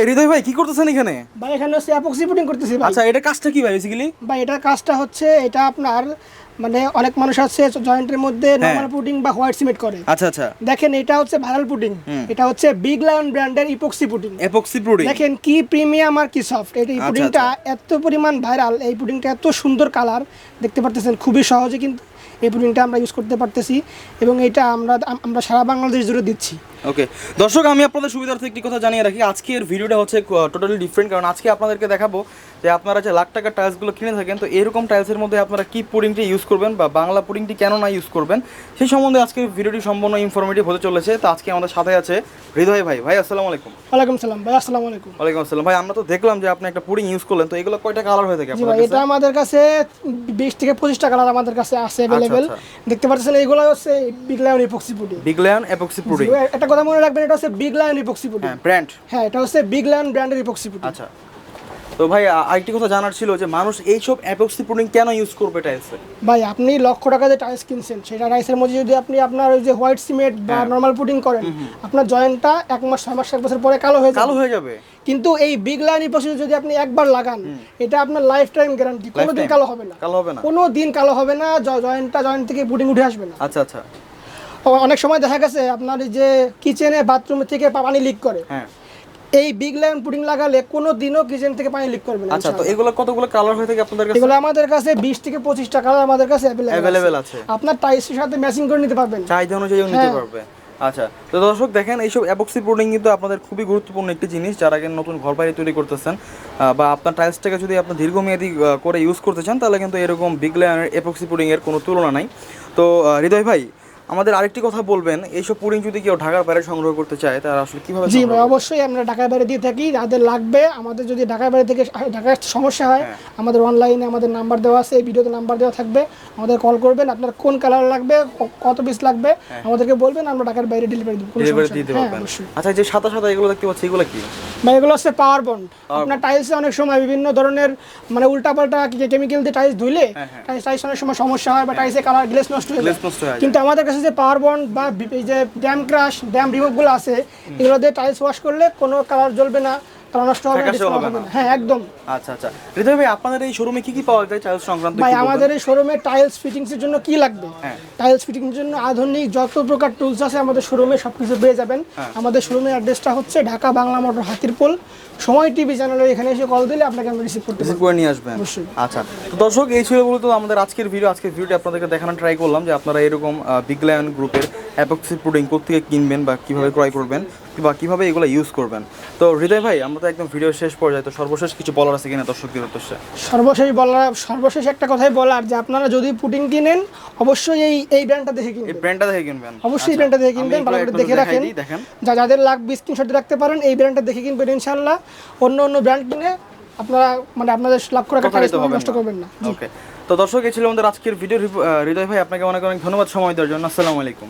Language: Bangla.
এই হৃদয় ভাই কি করতেছেন এখানে? ভাই এখানে হচ্ছে অ্যাপক্সি পুটিং করতেছি ভাই। আচ্ছা এটা কাজটা কি ভাই বেসিক্যালি ভাই এটার কাজটা হচ্ছে এটা আপনার মানে অনেক মানুষ আছে জয়েন্টের মধ্যে হ্যাঁ। নর্মাল পুডিং বা হোয়াইট সিমেন্ট করে। আচ্ছা আচ্ছা। দেখেন এটা হচ্ছে ভাইরাল পুডিং এটা হচ্ছে বিগ লায়ন ব্র্যান্ডের ইপক্সি পুডিং প্রোডিং দেখেন কি প্রিমিয়াম আর কি সফট এই আচ্ছা, পুডিংটা এত পরিমাণ ভাইরাল এই পুডিংটা এত সুন্দর কালার দেখতে পারতেছেন খুবই সহজে কিন্তু এই পুডিংটা আমরা ইউজ করতে পারতেছি। এবং এটা আমরা আমরা সারা বাংলাদেশ জুড়ে দিচ্ছি। ওকে দর্শক আমি আপনাদের সুবিধার্থে একটি কথা জানিয়ে রাখি। আজকের ভিডিওটা হচ্ছে টোটালি ডিফারেন্ট কারণ আজকে আপনাদেরকে দেখাবো যে আপনারা যে লাখ টাকার টাইলসগুলো কিনে থাকেন তো এরকম টাইলসের মধ্যে আপনারা কি পুডিংটি ইউজ করবেন বা বাংলা পুডিংটি কেন না ইউজ করবেন সেই সম্বন্ধে আজকের ভিডিওটি সম্পূর্ণ ইনফরমেটিভ হতে চলেছে। তো আজকে আমাদের সাথে আছে হৃদয় ভাই। ভাই আসসালামু আলাইকুম। ওয়ালাইকুম সালাম। ভাই আসসালামু আলাইকুম। ওয়ালাইকুম আসসালাম। ভাই আমরা তো দেখলাম যে আপনি একটা পুডিং ইউজ করলেন তো এগুলো কয়টা কালার হয়ে থাকে আপনার এটা আমাদের কাছে বিশ থেকে পঁচিশটা কালার আমাদের কাছে আছে অ্যাভেলেবেল আচ্ছা। দেখতে পাচ্ছেন এগুলো হচ্ছে big lion epoxy pudding big lion epoxy pudding একটা কথা মনে রাখবেন এটা হচ্ছে বিগ লায়ন ইপক্সি পুডিং হ্যাঁ ব্র্যান্ড হ্যাঁ এটা হচ্ছে বিগ লায়ন ব্র্যান্ডের ইপক্সি পুডিং আচ্ছা। তো ভাই আরেকটি কথা জানার ছিল যে মানুষ এইসব অ্যাপক্সি পুডিং কেন ইউজ করবে টাইলসে ভাই আপনি লক্ষ টাকা যে টাইলস কিনছেন সেটা টাইলসের মধ্যে যদি আপনি আপনার ওই যে হোয়াইট সিমেন্ট বা হ্যাঁ। নর্মাল পুডিং করেন আপনার জয়েন্টটা এক মাস ছয় মাস এক বছর পরে কালো হয়ে কালো হয়ে যাবে। কিন্তু এই বিগ লাইন ইপক্সি যদি আপনি একবার লাগান এটা আপনার লাইফ টাইম গ্যারান্টি কোনো দিন কালো হবে না। কালো হবে না। কোনো দিন কালো হবে না জয়েন্টটা জয়েন্ট থেকে পুডিং উঠে আসবে না। আচ্ছা আচ্ছা। অনেক সময় দেখা গেছে আপনার যে কিচেনে বাথরুম থেকে পানি লিক করে। হ্যাঁ। এই বিগ লাইন পুডিং লাগালে কোনো দিনও কিচেন থেকে পানি লিক করবে না আচ্ছা তো এগুলো কতগুলো কালার হয়ে থাকে আপনাদের কাছে? এগুলো আমাদের কাছে বিশ থেকে পঁচিশটা কালার আমাদের কাছে অ্যাভেলেবেল আছে। আপনার টাইসের সাথে ম্যাচিং করে নিতে পারবেন। চাহিদা অনুযায়ী নিতে হ্যাঁ। পারবে। আচ্ছা তো দর্শক দেখেন এইসব অ্যাপক্সি পুডিং কিন্তু আপনাদের খুবই গুরুত্বপূর্ণ একটি জিনিস যারা নতুন ঘর বাড়ি তৈরি করতেছেন। বা আপনার টাইলসটাকে যদি আপনি দীর্ঘমেয়াদী করে ইউজ করতে চান তাহলে কিন্তু এরকম বিগ লায়নের এপক্সি পুডিং এর কোনো তুলনা নাই। তো হৃদয় ভাই আমাদের আরেকটি কথা বলবেন এইসব পুডিং যদি কেউ ঢাকার বাইরে সংগ্রহ করতে চায় তারা আসলে কীভাবে জি ভাই অবশ্যই আমরা ঢাকার বাইরে দিয়ে থাকি যাদের লাগবে আমাদের যদি ঢাকার বাইরে থেকে ঢাকার সমস্যা হয় হ্যাঁ। আমাদের অনলাইনে আমাদের নাম্বার দেওয়া আছে এই ভিডিওতে নাম্বার দেওয়া থাকবে আমাদের কল করবেন আপনার কোন কালার লাগবে কত পিস লাগবে আমাদেরকে বলবেন আমরা ঢাকার বাইরে ডেলিভারি দেবো ডেলিভারি দিতে। হ্যাঁ পারবেন আচ্ছা যে সাদা সাদা এগুলো দেখতে পাচ্ছি এগুলো কি? ভাই এগুলো হচ্ছে পাওয়ার বন্ড আপনার টাইলসে অনেক সময় বিভিন্ন ধরনের মানে উল্টাপাল্টা কেমিক্যাল দিয়ে টাইলস ধুইলে হ্যাঁ, হ্যাঁ। টাইলস টাইলস অনেক সময় সমস্যা হয় বা টাইলসে কালার গ্লেস নষ্ট হয়ে যায়। হয়ে। কিন্তু আমাদের কাছে যে পাওয়ার বন্ড বা এই যে ড্যাম ক্রাশ ড্যাম রিমুভগুলো আছে এগুলো দিয়ে টাইলস ওয়াশ করলে কোনো কালার জ্বলবে না। কালার নষ্ট হবে হ্যাঁ একদম। আচ্ছা আচ্ছা। হৃদয় ভাই আপনাদের এই শোরুমে কি কি পাওয়া যায় টাইলস সংক্রান্ত ভাই আমাদের এই শোরুমে টাইলস ফিটিংস এর জন্য কি লাগবে? হ্যাঁ। টাইলস ফিটিংস এর জন্য আধুনিক যত প্রকার টুলস আছে আমাদের শোরুমে সবকিছু পেয়ে যাবেন। হ্যাঁ। আমাদের শোরুমের অ্যাড্রেসটা হচ্ছে ঢাকা বাংলা মোটর হাতিরপোল। সময় টিভি চ্যানেলে এখানে এসে কল দিলে আপনাকে আমি রিসিভ করতে রিসিভ করে নিয়ে আসবেন। আচ্ছা। তো দর্শক এই ছিল বলতো আমাদের আজকের ভিডিও আজকের ভিডিওটি আপনাদেরকে দেখানোর ট্রাই করলাম যে আপনারা এরকম লায়ন গ্রুপের অ্যাপক্সি পুডিং কোথেকে কিনবেন বা কীভাবে ক্রয় করবেন বা কীভাবে এগুলো ইউজ করবেন? তো হৃদয় ভাই আমরা তো একদম ভিডিও শেষ পর্যায়ে তো সর্বশেষ কিছু বলার আছে কিনা দর্শকদের উদ্দেশ্যে? সর্বশেষ বলার সর্বশেষ একটা কথাই বলার যে আপনারা যদি পুটিং কিনেন অবশ্যই এই এই ব্র্যান্ডটা দেখে কিনবেন। এই ব্র্যান্ডটা দেখে কিনবেন? অবশ্যই আচ্ছা, ব্র্যান্ডটা দেখে কিনবেন ভালো করে দেখে রাখেন। যা যাদের লাগবে স্ক্রিনশট রাখতে পারেন এই ব্র্যান্ডটা দেখে কিনবেন ইনশাল্লাহ অন্য অন্য ব্র্যান্ড কিনে আপনারা মানে আপনাদের টাকা প্রতারিত টাকা নষ্ট করবেন না। ওকে তো দর্শক এই ছিল আমাদের আজকের ভিডিও হৃদয় ভাই আপনাকে অনেক অনেক ধন্যবাদ সময় দেওয়ার জন্য। আসসালামু আলাইকুম।